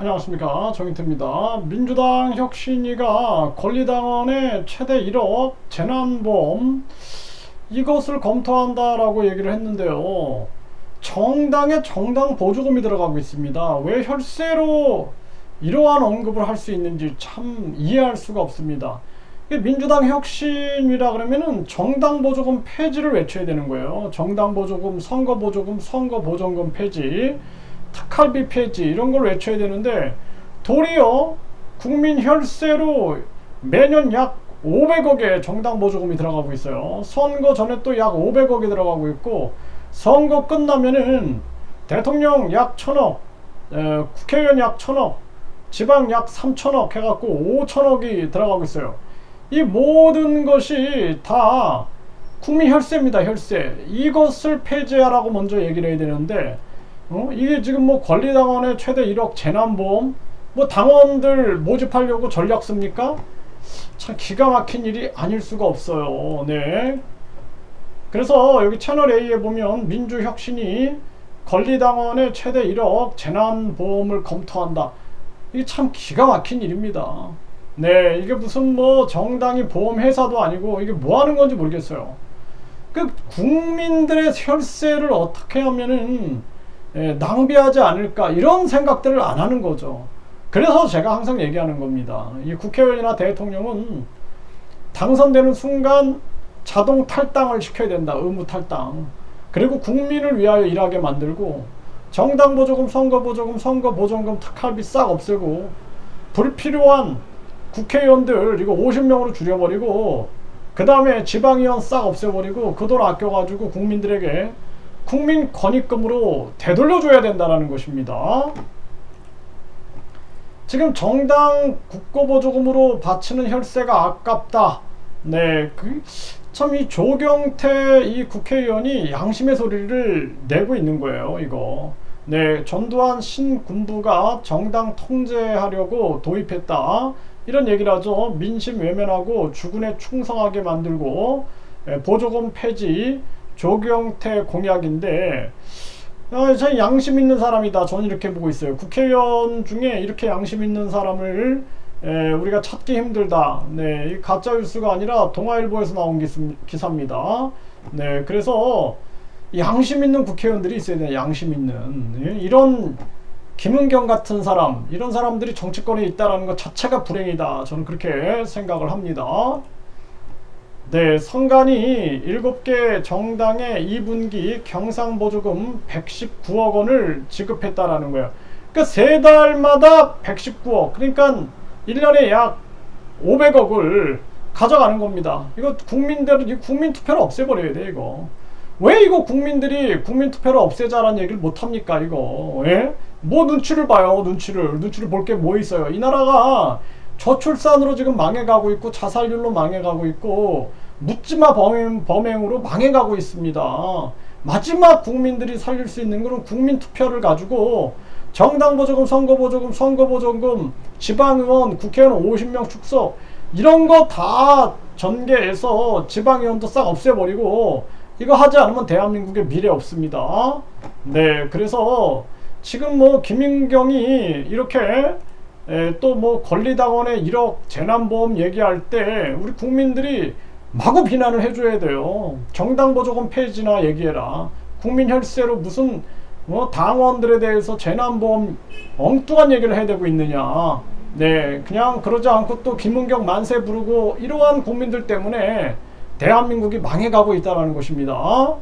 안녕하십니까 정인태입니다. 민주당 혁신위가 권리당원의 최대 1억 재난보험 이것을 검토한다라고 얘기를 했는데요. 정당의 정당 보조금이 들어가고 있습니다. 왜 혈세로 이러한 언급을 할 수 있는지 참 이해할 수가 없습니다. 민주당 혁신이라 그러면은 정당 보조금 폐지를 외쳐야 되는 거예요. 정당 보조금, 선거 보조금, 선거 보조금 폐지. 특할비 폐지 이런 걸 외쳐야 되는데 도리어 국민 혈세로 매년 약 500억의 정당 보조금이 들어가고 있어요. 선거 전에 또 약 500억이 들어가고 있고 선거 끝나면은 대통령 약 1000억, 에, 국회의원 약 1000억, 지방 약 3천억 해갖고 5천억이 들어가고 있어요. 이 모든 것이 다 국민 혈세입니다. 혈세. 이것을 폐지하라고 먼저 얘기를 해야 되는데 어? 이게 지금 뭐 권리당원의 최대 1억 재난보험 뭐 당원들 모집하려고 전략 씁니까? 참 기가 막힌 일이 아닐 수가 없어요. 네. 그래서 여기 채널 A에 보면 민주혁신이 권리당원의 최대 1억 재난보험을 검토한다. 이게 참 기가 막힌 일입니다. 네, 이게 무슨 뭐 정당이 보험회사도 아니고 이게 뭐 하는 건지 모르겠어요. 그 국민들의 혈세를 어떻게 하면은 예, 낭비하지 않을까 이런 생각들을 안 하는 거죠. 그래서 제가 항상 얘기하는 겁니다. 이 국회의원이나 대통령은 당선되는 순간 자동 탈당을 시켜야 된다. 의무 탈당. 그리고 국민을 위하여 일하게 만들고 정당 보조금, 선거 보조금, 선거 보조금 특할비 싹 없애고 불필요한 국회의원들 이거 50명으로 줄여버리고 그 다음에 지방의원 싹 없애버리고 그 돈 아껴가지고 국민들에게 국민 권익금으로 되돌려줘야 된다는 것입니다. 지금 정당 국고보조금으로 바치는 혈세가 아깝다. 네, 그 참 이 조경태 이 국회의원이 양심의 소리를 내고 있는 거예요. 이거. 네, 전두환 신군부가 정당 통제하려고 도입했다. 이런 얘기를 하죠. 민심 외면하고 주군에 충성하게 만들고 예, 보조금 폐지, 조경태 공약인데 어, 참 양심 있는 사람이다. 저는 이렇게 보고 있어요. 국회의원 중에 이렇게 양심 있는 사람을 에, 우리가 찾기 힘들다. 네, 이 가짜 뉴스가 아니라 동아일보에서 나온 기스, 기사입니다. 네, 그래서 양심 있는 국회의원들이 있어야 돼요. 양심 있는 예, 이런 김은경 같은 사람, 이런 사람들이 정치권에 있다라는 것 자체가 불행이다. 저는 그렇게 생각을 합니다. 네, 선관위 7개 정당의 2분기 경상보조금 119억 원을 지급했다라는 거예요. 그러니까 세 달마다 119억. 그러니까 1년에 약 500억을 가져가는 겁니다. 이거 국민들 국민 투표를 없애버려야 돼 이거. 왜 이거 국민들이 국민 투표를 없애자라는 얘기를 못 합니까 이거? 예? 뭐 눈치를 봐요 눈치를 눈치를 볼 게 뭐 있어요? 이 나라가 저출산으로 지금 망해가고 있고 자살률로 망해가고 있고 묻지마 범행, 범행으로 망해가고 있습니다. 마지막 국민들이 살릴 수 있는 것은 국민 투표를 가지고 정당 보조금, 선거 보조금, 선거 보조금, 지방의원, 국회의원 50명 축소 이런 거 다 전개해서 지방의원도 싹 없애버리고 이거 하지 않으면 대한민국의 미래 없습니다. 네, 그래서 지금 뭐 김인경이 이렇게 또 뭐 권리당원의 1억 재난보험 얘기할 때 우리 국민들이 마구 비난을 해줘야 돼요. 정당 보조금 폐지나 얘기해라. 국민 혈세로 무슨 뭐 당원들에 대해서 재난보험 엉뚱한 얘기를 해대고 있느냐. 네, 그냥 그러지 않고 또 김은경 만세 부르고 이러한 국민들 때문에 대한민국이 망해가고 있다는 것입니다.